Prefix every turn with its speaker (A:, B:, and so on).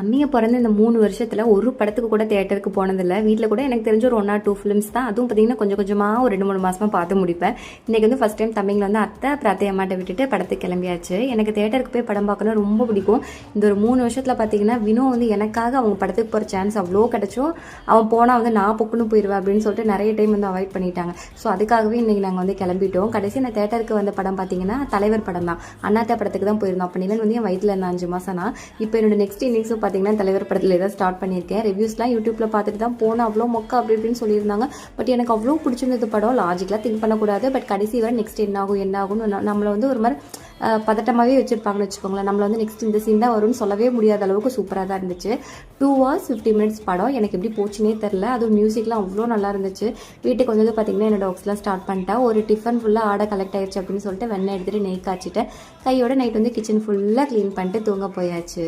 A: தம்பிங்க பிறந்த இந்த மூணு வருஷத்தில் ஒரு படத்துக்கு கூட தேட்டருக்கு போனதில்லை. வீட்டில் கூட எனக்கு தெரிஞ்ச ஒரு ஒன் ஆர் டூ ஃபிலிம்ஸ் தான். அதுவும் பார்த்தீங்கன்னா கொஞ்சம் கொஞ்சமாக ஒரு ரெண்டு மூணு மாதமாக பார்த்து முடிப்பேன். இன்றைக்கி வந்து ஃபஸ்ட் டைம் தம்பிங்களை வந்து அத்தை அப்புறம் அம்மாட்ட விட்டுட்டு படத்துக்கு கிளம்பியாச்சு. எனக்கு தேட்டருக்கு போய் படம் பார்க்கணும் ரொம்ப பிடிக்கும். இந்த ஒரு மூணு வருஷத்தில் பார்த்தீங்கன்னா வினோ வந்து எனக்காக அவங்க படத்துக்கு போகிற சான்ஸ் அவ்வளோ கிடச்சும் அவன் போனால் வந்து நான் பொக்குன்னு போயிடுவேன் அப்படின்னு சொல்லிட்டு நிறைய டைம் வந்து அவாய்ட் பண்ணிட்டாங்க. ஸோ அதுக்காகவே இன்றைக்கி நாங்கள் வந்து கிளம்பிட்டோம். கடைசி நான் தேட்டருக்கு வந்த படம் பார்த்தீங்கன்னா தலைவர் படம் தான் அண்ணாத்தா படத்துக்கு தான் போயிருந்தோம். அப்போ நிலன் வந்து என் வயிற்றுல இருந்த அஞ்சு மாதம் நான் இப்போ என்னோட நெக்ஸ்ட் இன்னிங்ஸும் பார்த்தீங்கன்னா தலைவர் படத்தில் தான் ஸ்டார்ட் பண்ணியிருக்கேன். ரிவ்யூஸ்லாம் யூடியூப்பில் பார்த்துட்டு தான் போனேன். அவ்வளோ மொக்க அப்படி இப்படின்னு சொல்லியிருந்தாங்க. பட் எனக்கு அவ்வளோ பிடிச்சிருந்தது படம். லாஜிக்கலாக திங்க் பண்ணக்கூடாது. பட் கடைசி வரை நெக்ஸ்ட் என்ன ஆகும் என்ன ஆகும்னு நம்மளை வந்து ஒரு மாதிரி பதட்டமாகவே வச்சுருப்பாங்கன்னு வச்சுக்கோங்களேன். நம்மளை வந்து நெக்ஸ்ட் இந்த சீன் தான் வரும்னு சொல்லவே முடியாத அளவுக்கு சூப்பராக தான் இருந்துச்சு. டூ ஹவர்ஸ் ஃபிஃப்டி மினிட்ஸ் படம். எனக்கு எப்படி போச்சுனே தெரில அதுவும் மியூசிக்லாம் அவ்வளோ நல்லா இருந்துச்சு. வீட்டுக்கு வந்தது பார்த்தீங்கன்னா என்னோட ஒர்க்ஸ்லாம் ஸ்டார்ட் பண்ணிட்டேன். ஒரு டிஃபன் ஃபுல்லாக ஆடை கலெக்ட் ஆயிடுச்சு அப்படின்னு சொல்லிட்டு வெண்ணெய் எடுத்துகிட்டு நெய் காய்ச்சிட்டேன் கையோட நைட் வந்து கிச்சன் ஃபுல்லாக க்ளீன் பண்ணிட்டு தூங்க போயாச்சு.